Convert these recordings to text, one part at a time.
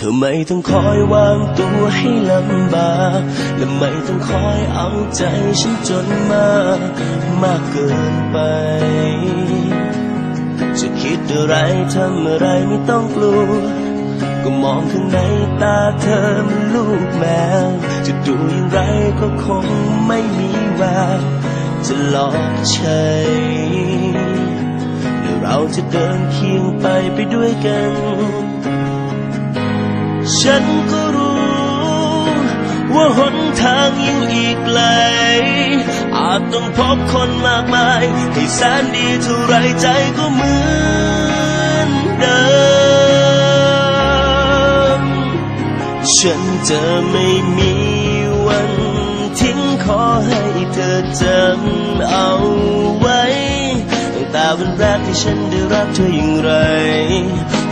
เธอไม่ต้องคอยวางตัวให้ลำบากและไม่ต้องคอยเอาใจฉันจนมากมากเกินไป จะคิดอะไรทำอะไรไม่ต้องกลัว ก็มองข้างในตาเธอมันลูกแมว จะดูอย่างไรก็คงไม่มีแววจะหลอกใช้และเราจะเดินเคียงไปไปด้วยกัน ฉันก็รู้ ว่าหนทางยังอีกไกล อาจต้องพบคนมากมาย ให้แสนดีเท่าไรใจก็เหมือนเดิม ฉันจะไม่มีวันทิ้งขอให้เธอจำเอาไว้แต่วันแรกที่ฉันได้รักเธออย่างไร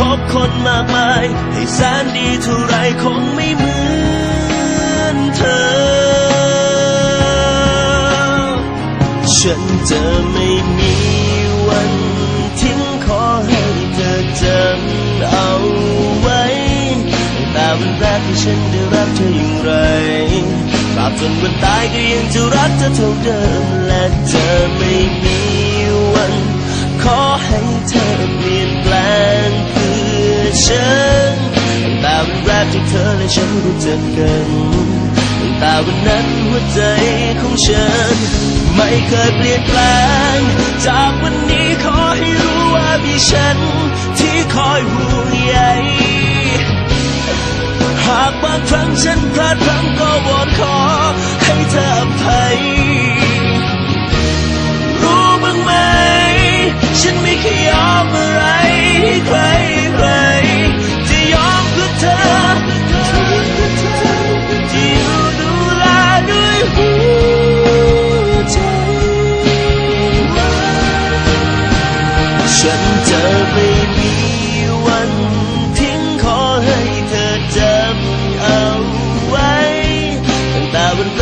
พบคนมากมาย ให้แสนดีเท่าไรคงไม่เหมือนเธอ ฉันจะไม่มีวันทิ้งขอให้เธอจำเอาไว้ตั้งแต่วันแรกที่ฉันได้รักเธออย่างไรตราบจนวันตายก็ยังจะรักเธอเท่าเดิมและจะไม่มี ฉันตั้งแต่วันแรกที่เธอและฉันรู้จักกันตั้งแต่วันนั้นหัวใจของฉัน ไม่เคยเปลี่ยนแปลง จากวันนี้ขอให้รู้ว่ามีฉัน ที่คอยห่วงใยหากบางครั้งฉันพลาดพลั้ง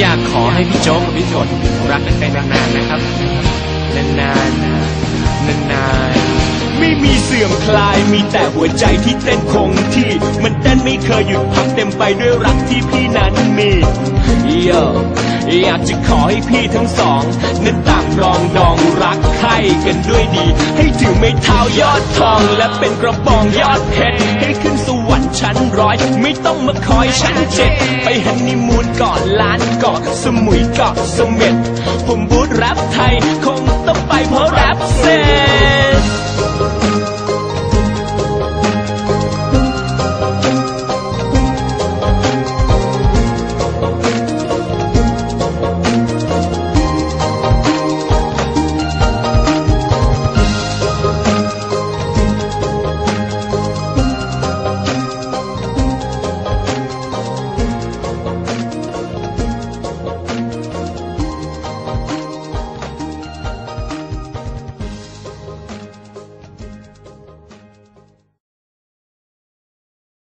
อยากขอให้พี่โจ๊กกับพี่ฝนรักกันไปนานๆนะครับนานๆนานๆไม่มีเสื่อมคลายมีแต่หัวใจที่เต้นคงที่ มันเต้นไม่เคยหยุดพักเต็มไปด้วยรักที่พี่นั้นมีเย อยากจะขอให้พี่ทั้งสองนั้นต่างรองดองรักใคร่กันด้วยดี ให้ถือไม่เท้ายอดทอง และเป็นกระบองยอดเพชรให้ขึ้นสวรรค์ชั้นร้อย ไม่ต้องมาคอยชั้นเจ็ดไปฮันนีมูนก่อนล้านเกาะสมุยเกาะเสม็ดผมบูธแรปไทย คงต้องไปเพราะแรปเซ